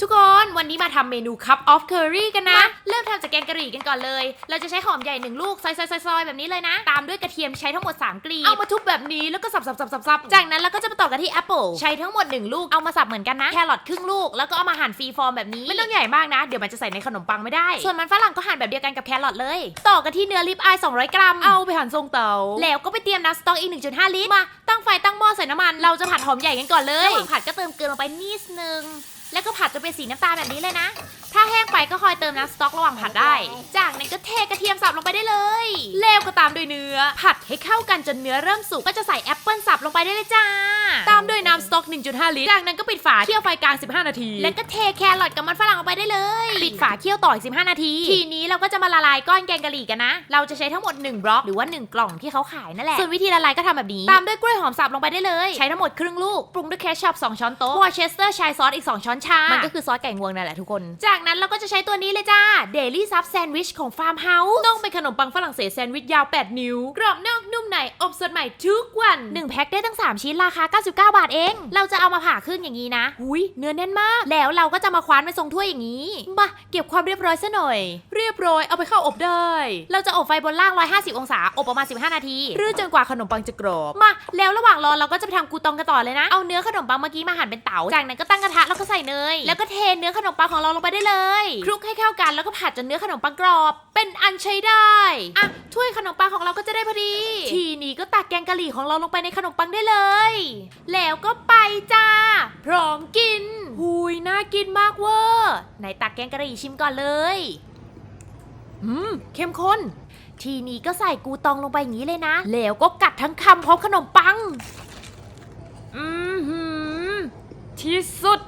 ทุกคนวันนี้มาทำเมนู Cup of Curry กันนะ เริ่มทำจากแกงกะหรี่กันก่อนเลย เราจะใช้หอมใหญ่หนึ่งลูกซอยซอยซอยซอยแบบนี้เลยนะ ตามด้วยกระเทียมใช้ทั้งหมด 3กลีบเอามาทุบแบบนี้แล้วก็สับสับสับสับสับจากนั้นเราก็จะมาต่อกันที่แอปเปิลใช้ทั้งหมด 1 ลูกเอามาสับเหมือนกันนะ แครอทครึ่งลูกแล้วก็เอามาหั่นฟรีฟอร์มแบบนี้ ไม่ต้องใหญ่มากนะ เดี๋ยวมันจะใส่ในขนมปังไม่ได้ ส่วนมันฝรั่งก็หั่นแบบเดียวกันกับแครอทเลย ต่อกันที่เนื้อลิปอาย200 กรัม เอาไปหั่นทรงเตาแล้วก็ไปเตรียมน้ำสต๊อกอีก 1.5 ลิตรมาตั้งไฟตั้งหม้อใส่น้ำมันเราจะผัดหอมใหญ่กันก่อนเลยระหว่างผัดก็เติมเกลือลงไปนิดนึงแล้วก็ผัดจนเป็นสีน้ำตาลแบบนี้เลยนะ ถ้าแห้งไปก็คอยเติมน้ำสต๊อกระหว่างผัดได้ จากนั้นก็เทกระเทียมสับลงไปได้เลยเลวก็ตามด้วยเนื้อ ผัดให้เข้ากันจนเนื้อเริ่มสุกก็จะใส่แอปเปิลสับลงไปได้เลยจ้า ตาม 1.5 ลิตร จากนั้นก็ปิดฝาเคี่ยวไฟกลาง 15 นาที แล้วก็เทแครอทกับมันฝรั่งลงไปได้เลย ปิดฝาเคี่ยวต่ออีก15 นาที ทีนี้เราก็จะมาละลายก้อนแกงกะหรี่กันนะ เราจะใช้ทั้งหมด 1 บล็อกหรือว่า 1 กล่องที่เขาขายนั่นแหละ ส่วนวิธีละลายก็ทำแบบนี้ ตามด้วยกล้วยหอมสับลงไปได้เลย ใช้ทั้งหมดครึ่งลูก ปรุงด้วยแคชชัพ2ช้อนโต๊ะวอเชสเตอร์ชายซอสอีก 2 ช้อนชา มันก็คือซอสไก่งวงนั่นแหละทุกคน จากนั้นเราก็จะใช้ตัวนี้เลยจ้า Daily Sub Sandwich ของ Farm House ต้องเป็นขนมปังฝรั่งเศสแซนด์วิชยาว 8 นิ้ว กรอบนอกนุ่มในอบสดใหม่ทุกวัน1แพ็คได้ตั้ง 3 ชิ้นราคา 99 บาทเองเราจะเอามาผ่าครึ่งอย่างนี้นะหุยเนื้อแน่นมาก แล้วเราก็จะมาคว้านเป็นทรงถ้วยอย่างนี้ มาเก็บความเรียบร้อยซะหน่อย เรียบร้อยเอาไปเข้าอบได้ เราจะอบไฟบนล่าง 150 องศา อบประมาณ 15 นาที หรือจนกว่าขนมปังจะกรอบ มา แล้วระหว่างรอเราก็จะไปทำกูตองกันต่อเลยนะ เอาเนื้อขนมปังเมื่อกี้มาหั่นเป็นเต๋า จากนั้นก็ตั้งกระทะแล้วก็ใส่เนย แล้วก็เทเนื้อขนมปังของเราลงไปได้เลย คลุกให้เข้ากันแล้วก็ผัดจนเนื้อขนมปังกรอบ เป็นอันใช้ได้ อะ ถ้วยขนมปังของเราก็จะได้พอดี ทีนี้ก็ตักแกงกะหรี่ของเราลงไปในขนมปังได้เลย แล้วก็ไปจ้า พร้อมกิน หุยน่ากินมากเวอร์ไหนตักแกงกะหรี่ชิมก่อนเลยอืมเข้มข้น ทีนี้ก็ใส่กูตองลงไปอย่างนี้เลยนะ แล้วก็กัดทั้งคำพร้อมขนมปัง อืมหืมที่สุด